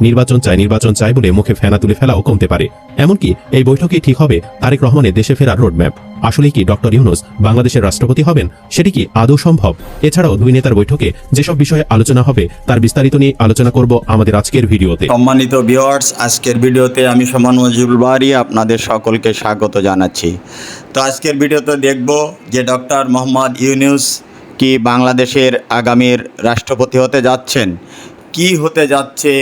নির্বাচন চাই নির্বাচন চাই বলে মুখে ফেনা তুলে ফেলাও কমতে পারে। এমনকি এই বৈঠকে ঠিক হবে তারেক রহমানের দেশে ফেরার রোডম্যাপ আসলে কি ডক্টর ইউনুস বাংলাদেশের রাষ্ট্রপতি হবেন? সেটি কি আদৌ সম্ভব? এছাড়াও দুই নেতার বৈঠকে যেসব বিষয়ে আলোচনা হবে, তার বিস্তারিত নিয়ে আলোচনা করব আমাদের আজকের ভিডিওতে। সম্মানিত ভিউয়ার্স আজকের ভিডিওতে আমি সমান মজিবুল বাড়ি আপনাদের সকলকে স্বাগত জানাচ্ছি। তো আজকের ভিডিওতে দেখব যে ডক্টর মোহাম্মদ ইউনুস কি বাংলাদেশের আগামীর রাষ্ট্রপতি হতে যাচ্ছেন? কি হতে যাচ্ছে?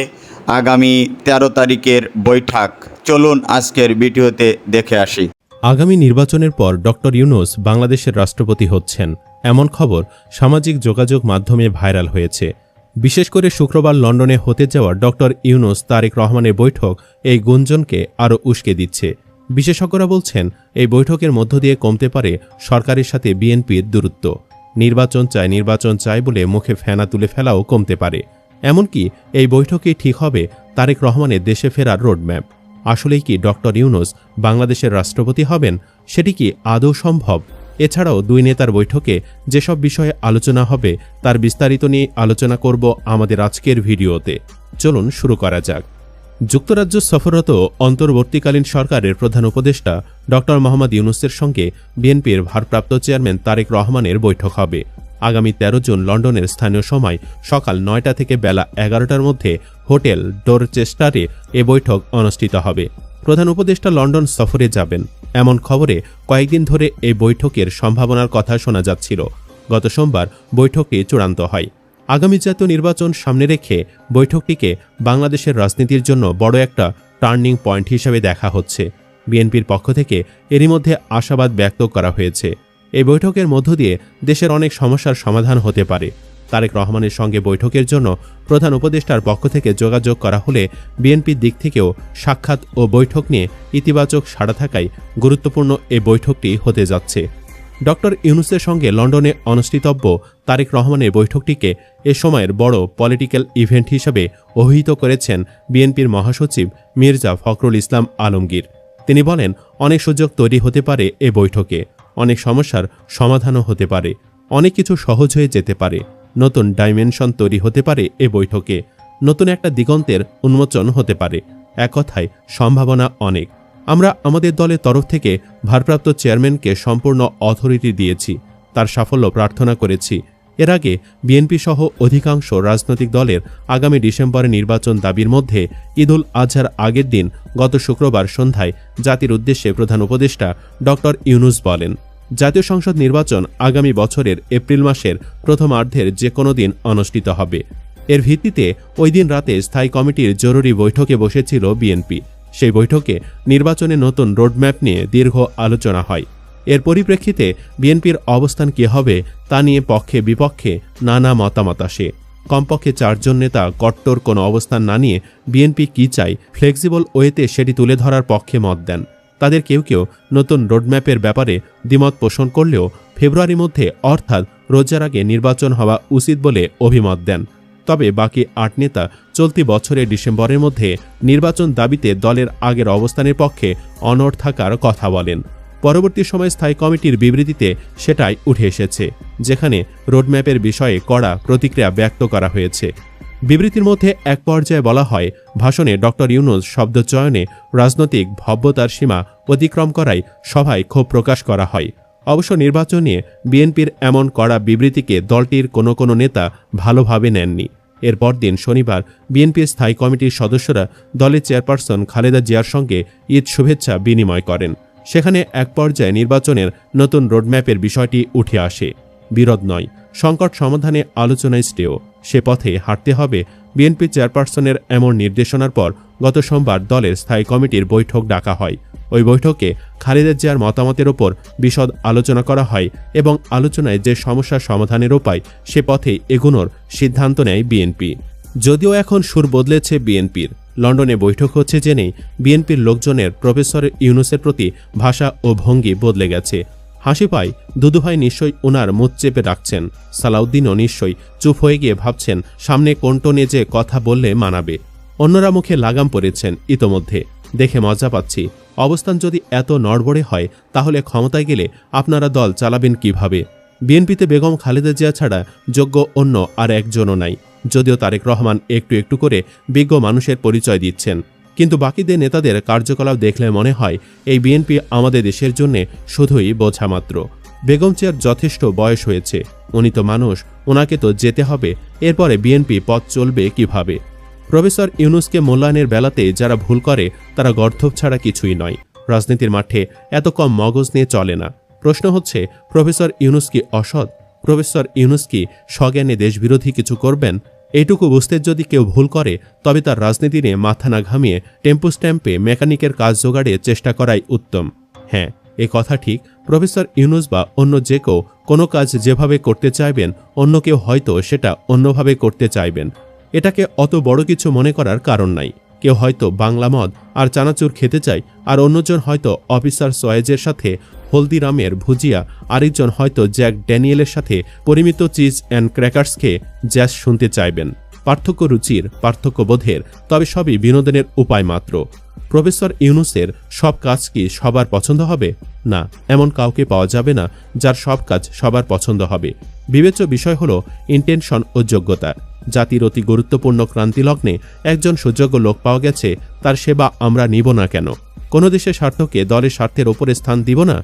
আগামী তেরো তারিখের বৈঠক। চলুন আজকের ভিডিওতে দেখে আসি। আগামী নির্বাচনের পর ডক্টর ইউনুস বাংলাদেশের রাষ্ট্রপতি হচ্ছেন। এমন খবর সামাজিক যোগাযোগ মাধ্যমে ভাইরাল হয়েছে। বিশেষ করে শুক্রবার লন্ডনে হতে যাওয়া ডক্টর ইউনুস তারেক রহমানের বৈঠক এই গুঞ্জনকে আরও উস্কে দিচ্ছে। বিশেষজ্ঞরা বলছেন, এই বৈঠকের মধ্য দিয়ে কমতে পারে সরকারের সাথে বিএনপির দূরত্ব। নির্বাচন চায় নির্বাচন চায় বলে মুখে ফেনা তুলে ফেলাও কমতে পারে। এমনকি এই বৈঠকেই ঠিক হবে তারেক রহমানের দেশে ফেরার রোডম্যাপ। আসলেই কি ডক্টর ইউনুস বাংলাদেশের রাষ্ট্রপতি হবেন, সেটি কি আদৌ সম্ভব? এছাড়াও দুই নেতার বৈঠকে যেসব বিষয়ে আলোচনা হবে, তার বিস্তারিত নিয়ে আলোচনা করব আমাদের আজকের ভিডিওতে। চলুন শুরু করা যাক। যুক্তরাজ্য সফররত অন্তর্বর্তীকালীন সরকারের প্রধান উপদেষ্টা ডক্টর মোহাম্মদ ইউনুসের সঙ্গে বিএনপির ভারপ্রাপ্ত চেয়ারম্যান তারেক রহমানের বৈঠক হবে। আগামী তেরো জুন লন্ডনের স্থানীয় সময় সকাল নয়টা থেকে বেলা এগারোটার মধ্যে হোটেল ডোরচেস্টারে এ বৈঠক অনুষ্ঠিত হবে। প্রধান উপদেষ্টা লন্ডন সফরে যাবেন। এমন খবরে কয়েকদিন ধরে এই বৈঠকের সম্ভাবনার কথা শোনা যাচ্ছিল। গত সোমবার বৈঠকটি চূড়ান্ত হয়। আগামী জাতীয় নির্বাচন সামনে রেখে বৈঠকটিকে বাংলাদেশের রাজনীতির জন্য বড় একটা টার্নিং পয়েন্ট হিসেবে দেখা হচ্ছে। বিএনপির পক্ষ থেকে এরই মধ্যে আশাবাদ ব্যক্ত করা হয়েছে। এই বৈঠকের মধ্য দিয়ে দেশের অনেক সমস্যার সমাধান হতে পারে। তারেক রহমানের সঙ্গে বৈঠকের জন্য প্রধান উপদেষ্টার পক্ষ থেকে যোগাযোগ করা হলে বিএনপির দিক থেকেও সাক্ষাৎ ও বৈঠক নিয়ে ইতিবাচক সাড়া থাকায় গুরুত্বপূর্ণ এ বৈঠকটি হতে যাচ্ছে। ডক্টর ইউনুসের সঙ্গে লন্ডনে অনুষ্ঠিতব্য তারেক রহমানের বৈঠকটিকে এ সময়ের বড় পলিটিক্যাল ইভেন্ট হিসেবে অভিহিত করেছেন বিএনপির মহাসচিব মির্জা ফখরুল ইসলাম আলমগীর। তিনি বলেন, অনেক সুযোগ তৈরি হতে পারে এ বৈঠকে। অনেক সমস্যার সমাধানও হতে পারে। অনেক কিছু সহজ হয়ে যেতে পারে। নতুন ডাইমেনশন তৈরি হতে পারে এ বৈঠকে। নতুন একটা দিগন্তের উন্মোচন হতে পারে। এক কথায়, সম্ভাবনা অনেক। আমরা আমাদের দলের তরফ থেকে ভারপ্রাপ্ত চেয়ারম্যানকে সম্পূর্ণ অথরিটি দিয়েছি। তার সাফল্য প্রার্থনা করেছি। এর আগে বিএনপি সহ অধিকাংশ রাজনৈতিক দলের আগামী ডিসেম্বরে নির্বাচন দাবির মধ্যে ঈদুল আজহার আগের দিন গত শুক্রবার সন্ধ্যায় জাতির উদ্দেশ্যে প্রধান উপদেষ্টা ডক্টর ইউনুস বলেন, জাতীয় সংসদ নির্বাচন আগামী বছরের এপ্রিল মাসের প্রথমার্ধের যে কোনো দিন অনুষ্ঠিত হবে। এর ভিত্তিতে ওই দিন রাতে স্থায়ী কমিটির জরুরি বৈঠকে বসেছিল বিএনপি। সেই বৈঠকে নির্বাচনে নতুন রোডম্যাপ নিয়ে দীর্ঘ আলোচনা হয়। এর পরিপ্রেক্ষিতে বিএনপির অবস্থান কী হবে তা নিয়ে পক্ষে বিপক্ষে নানা মতামত আসে। কমপক্ষে চারজন নেতা কট্টর কোনো অবস্থান না নিয়ে বিএনপি কী চাই ফ্লেক্সিবল ওয়েতে সেটি তুলে ধরার পক্ষে মত দেন। তাদের কেউ কেউ নতুন রোডম্যাপের ব্যাপারে দ্বিমত পোষণ করলেও ফেব্রুয়ারির মধ্যে অর্থাৎ রোজার আগে নির্বাচন হওয়া উচিত বলে অভিমত দেন। তবে বাকি আট নেতা চলতি বছরের ডিসেম্বরের মধ্যে নির্বাচন দাবিতে দলের আগের অবস্থানের পক্ষে অনড় থাকার কথা বলেন। পরবর্তী সময় স্থায়ী কমিটির বিবৃতিতে সেটাই উঠে এসেছে, যেখানে রোডম্যাপের বিষয়ে কড়া প্রতিক্রিয়া ব্যক্ত করা হয়েছে। বিবৃতির মধ্যে এক পর্যায়ে বলা হয়, ভাষণে ডক্টর ইউনুস শব্দচয়নে রাজনৈতিক ভব্যতার সীমা অতিক্রম করায় সভায় ক্ষোভ প্রকাশ করা হয়। অবশ্য নির্বাচন নিয়ে বিএনপির এমন কড়া বিবৃতিকে দলটির কোনো কোনো নেতা ভালোভাবে নেননি। এর পরদিন শনিবার বিএনপির স্থায়ী কমিটির সদস্যরা দলের চেয়ারপারসন খালেদা জিয়ার সঙ্গে ঈদ শুভেচ্ছা বিনিময় করেন। সেখানে এক পর্যায়ে নির্বাচনের নতুন রোডম্যাপের বিষয়টি উঠে আসে। বিরোধ নয়, সংকট সমাধানে আলোচনায় স্টেও। সে পথে হাঁটতে হবে বিএনপি চেয়ারপারসনের এমন নির্দেশনার পর গত সোমবার দলের স্থায়ী কমিটির বৈঠক ডাকা হয়। ওই বৈঠকে খালেদা জিয়ার মতামতের ওপর বিশদ আলোচনা করা হয় এবং আলোচনায় যে সমস্যার সমাধানের উপায় সে পথে এগুনোর সিদ্ধান্ত নেয় বিএনপি। যদিও এখন সুর বদলেছে বিএনপির। লন্ডনে বৈঠক হচ্ছে জেনেই বিএনপির লোকজনের প্রফেসর ইউনুসের প্রতি ভাষা ও ভঙ্গি বদলে গেছে। হাসি পায়, দুদুভাই নিশ্চয়ই ওনার মুখ চেপে রাখছেন। সালাউদ্দিনও নিশ্চয়ই চুপ হয়ে গিয়ে ভাবছেন, সামনে কোন টোনে যে কথা বললে মানাবে। অন্যরা মুখে লাগাম পড়েছেন ইতোমধ্যে। দেখে মজা পাচ্ছি। অবস্থান যদি এত নড়বড়ে হয়, তাহলে ক্ষমতায় গেলে আপনারা দল চালাবেন কীভাবে? বিএনপিতে বেগম খালেদা জিয়া ছাড়া যোগ্য অন্য আর একজনও নাই। যদিও তারেক রহমান একটু একটু করে বিজ্ঞ মানুষের পরিচয় দিচ্ছেন। কিন্তু বাকিদের নেতাদের কার্যকলাপ দেখলে মনে হয় এই বিএনপি আমাদের দেশের জন্য শুধুই বোঝা মাত্র। বেগম চেয়ার যথেষ্ট বয়স হয়েছে, উনি তো মানুষ ওনাকে তো যেতে হবে, এরপরে বিএনপি পথ চলবে কীভাবে? প্রফেসর ইউনুসকে মূল্যায়নের বেলাতে যারা ভুল করে, তারা গর্ধব ছাড়া কিছুই নয়। রাজনীতির মাঠে এত কম মগজ নিয়ে চলে না। প্রশ্ন হচ্ছে, প্রফেসর ইউনুস কি অসৎ? প্রফেসর ইউনুস কি স্বজ্ঞানে দেশবিরোধী কিছু করবেন? এইটুকু বুঝতে যদি কেউ ভুল করে, তবে তার রাজনীতি নিয়ে মাথা না ঘামিয়ে টেম্পু স্ট্যাম্পে মেকানিকের কাজ জোগাড়ে চেষ্টা করাই উত্তম। হ্যাঁ এ কথা ঠিক, প্রফেসর ইউনুস বা অন্য যে কেউ কোনো কাজ যেভাবে করতে চাইবেন, অন্য কেউ হয়তো সেটা অন্যভাবে করতে চাইবেন। এটাকে অত বড় কিছু মনে করার কারণ নাই। কেউ হয়তো বাংলা মদ আর চানাচুর খেতে চায়, আর অন্যজন হয়তো অফিসার সয়েজের সাথে, হলদিরামের ভুজিয়া, আরেকজন হয়তো জ্যাক ড্যানিয়েলের সাথে পরিমিত চিজ অ্যান্ড ক্র্যাকার্স খেয়ে জ্যাজ শুনতে চাইবেন। পার্থক্য রুচির, পার্থক্য বোধের, তবে সবই বিনোদনের উপায় মাত্র। প্রফেসর ইউনুসের সব কাজ কি সবার পছন্দ হবে? না, এমন কাউকে পাওয়া যাবে না যার সব কাজ সবার পছন্দ হবে। বিবেচ্য বিষয় হল ইন্টেনশন ও যোগ্যতা। জাতির অতি গুরুত্বপূর্ণ ক্রান্তিলগ্নে একজন সুযোগ্য লোক পাওয়া গেছে, তার সেবা আমরা নিব না কেন? কোনো দেশের স্বার্থকে দলের স্বার্থের ওপরে স্থান দিব না?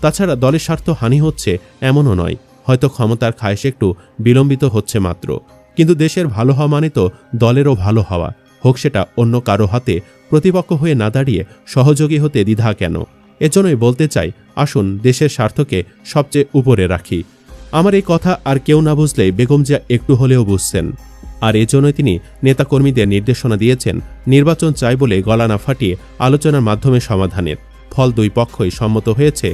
তাছাড়া দলের স্বার্থ হানি হচ্ছে এমনও নয়, হয়তো ক্ষমতার খায়েশ একটু বিলম্বিত হচ্ছে মাত্র। কিন্তু দেশের ভালো হওয়া মানে তো দলেরও ভালো হওয়া। হোক সেটা অন্য কারও হাতে, প্রতিপক্ষ হয়ে না দাঁড়িয়ে সহযোগী হতে দ্বিধা কেন? এজন্যই বলতে চাই, আসুন দেশের স্বার্থকে সবচেয়ে উপরে রাখি। আমার এই কথা আর কেউ না বুঝলে বেগম জিয়া একটু হলেও বুঝছেন। আর এজন্যই তিনি নেতাকর্মীদের নির্দেশনা দিয়েছেন, নির্বাচন চাই বলে গলা না ফাটিয়ে আলোচনার মাধ্যমে সমাধানের। ফল দুই পক্ষই সম্মত হয়েছে,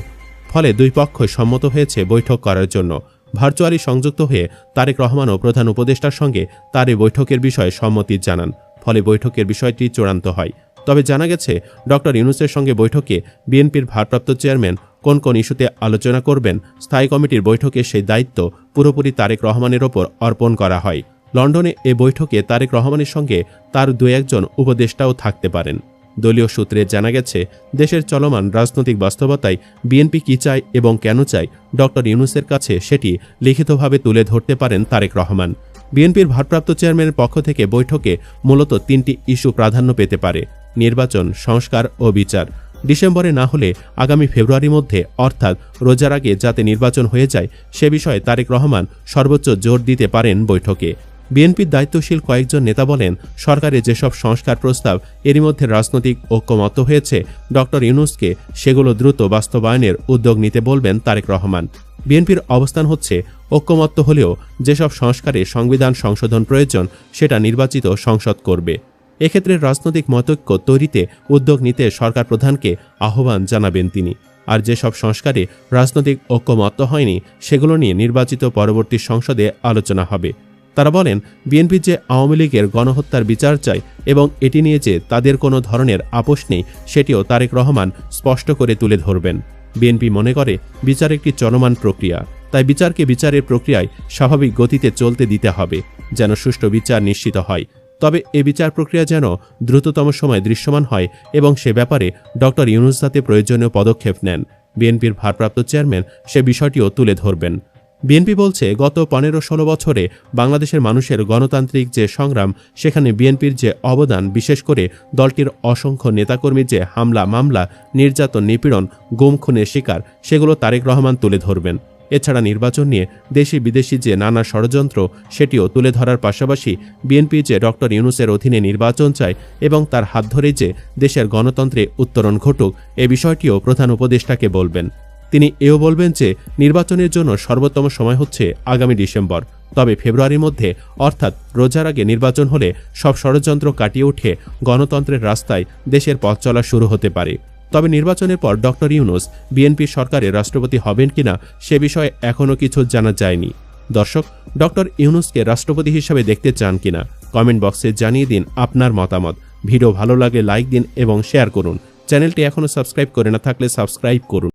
ফলে দুই পক্ষই সম্মত হয়েছে বৈঠক করার জন্য। ভার্চুয়ালি সংযুক্ত হয়ে তারেক রহমানও প্রধান উপদেষ্টার সঙ্গে তার এই বৈঠকের বিষয়ে সম্মতি জানান। ফলে বৈঠকের বিষয়টি চূড়ান্ত হয়। তবে জানা গেছে, ডক্টর ইউনুসের সঙ্গে বৈঠকে বিএনপির ভারপ্রাপ্ত চেয়ারম্যান কোন কোন ইস্যুতে আলোচনা করবেন, স্থায়ী কমিটির বৈঠকে সেই দায়িত্ব পুরোপুরি তারেক রহমানের ওপর অর্পণ করা হয়। লন্ডনে এ বৈঠকে তারেক রহমানের সঙ্গে তার দু একজন উপদেষ্টাও থাকতে পারেন। দলীয় সূত্রে জানা গেছে, দেশের চলমান রাজনৈতিক বাস্তবতায় বিএনপি কী চায় এবং কেন চায়, ডক্টর ইউনুসের কাছে সেটি লিখিতভাবে তুলে ধরতে পারেন তারেক রহমান। বিএনপির ভারপ্রাপ্ত চেয়ারম্যানের পক্ষ থেকে বৈঠকে মূলত তিনটি ইস্যু প্রাধান্য পেতে পারে, নির্বাচন, সংস্কার ও বিচার। ডিসেম্বরে না হলে আগামী ফেব্রুয়ারির মধ্যে, অর্থাৎ রোজার আগে যাতে নির্বাচন হয়ে যায়, সে বিষয়ে তারেক রহমান সর্বোচ্চ জোর দিতে পারেন বৈঠকে। বিএনপির দায়িত্বশীল কয়েকজন নেতা বলেন, সরকারের যেসব সংস্কার প্রস্তাব, এরই মধ্যে রাজনৈতিক ঐক্যমত্য হয়েছে। ডক্টর ইউনুসকে সেগুলো দ্রুত বাস্তবায়নের উদ্যোগ নিতে বলবেন তারেক রহমান। বিএনপির অবস্থান হচ্ছে, ঐক্যমত্য হলেও যেসব সংস্কারে সংবিধান সংশোধন প্রয়োজন, সেটা নির্বাচিত সংসদ করবে। এক্ষেত্রে রাজনৈতিক মতৈক্য তৈরিতে উদ্যোগ নিতে সরকার প্রধানকে আহ্বান জানাবেন তিনি। আর যেসব সংস্কারে রাজনৈতিক ঐক্যমত্য হয়নি, সেগুলো নিয়ে নির্বাচিত পরবর্তী সংসদে আলোচনা হবে। তারা বলেন, বিএনপি যে আওয়ামী লীগের গণহত্যার বিচার চায় এবং এটি নিয়ে যে তাদের কোনো ধরনের আপোষ নেই, সেটিও তারেক রহমান স্পষ্ট করে তুলে ধরবেন। বিএনপি মনে করে, বিচার একটি চলমান প্রক্রিয়া। তাই বিচারকে বিচারের প্রক্রিয়ায় স্বাভাবিক গতিতে চলতে দিতে হবে, যেন সুষ্ঠু বিচার নিশ্চিত হয়। তবে এ বিচার প্রক্রিয়া যেন দ্রুততম সময় দৃশ্যমান হয় এবং সে ব্যাপারে ডক্টর ইউনুস যাতে প্রয়োজনীয় পদক্ষেপ নেন। বিএনপির ভারপ্রাপ্ত চেয়ারম্যান সে বিষয়টিও তুলে ধরবেন। বিএনপি বলছে, গত পনেরো ষোলো বছরে বাংলাদেশের মানুষের গণতান্ত্রিক যে সংগ্রাম, সেখানে বিএনপির যে অবদান, বিশেষ করে দলটির অসংখ্য নেতাকর্মীর যে হামলা, মামলা, নির্যাতন, নিপীড়ন, গুম, খুনের শিকার, সেগুলো তারেক রহমান তুলে ধরবেন। এছাড়া নির্বাচন নিয়ে দেশি বিদেশি যে নানা ষড়যন্ত্র, সেটিও তুলে ধরার পাশাপাশি বিএনপি যে ডক্টর ইউনুসের অধীনে নির্বাচন চায় এবং তার হাত ধরে যে দেশের গণতন্ত্রে উত্তরণ ঘটুক, এ বিষয়টিও প্রধান উপদেষ্টাকে বলবেন। তিনি এও বলবেন যে নির্বাচনের জন্য সর্বোত্তম সময় হচ্ছে আগামী ডিসেম্বর। তবে ফেব্রুয়ারির মধ্যে, অর্থাৎ রোজার আগে নির্বাচন হলে সব ষড়যন্ত্র কাটিয়ে উঠে গণতন্ত্রের রাস্তায় দেশের পথ চলা শুরু হতে পারে। তবে নির্বাচনের পর ডক্টর ইউনুস বিএনপি সরকারের রাষ্ট্রপতি হবেন কিনা সে বিষয়ে এখনও কিছু জানা যায়নি। দর্শক, ডক্টর ইউনুসকে রাষ্ট্রপতি হিসাবে দেখতে চান কিনা, কমেন্ট বক্সে জানিয়ে দিন আপনার মতামত। ভিডিও ভালো লাগলে লাইক দিন এবং শেয়ার করুন। চ্যানেলটি এখনও সাবস্ক্রাইব করে না থাকলে সাবস্ক্রাইব করুন।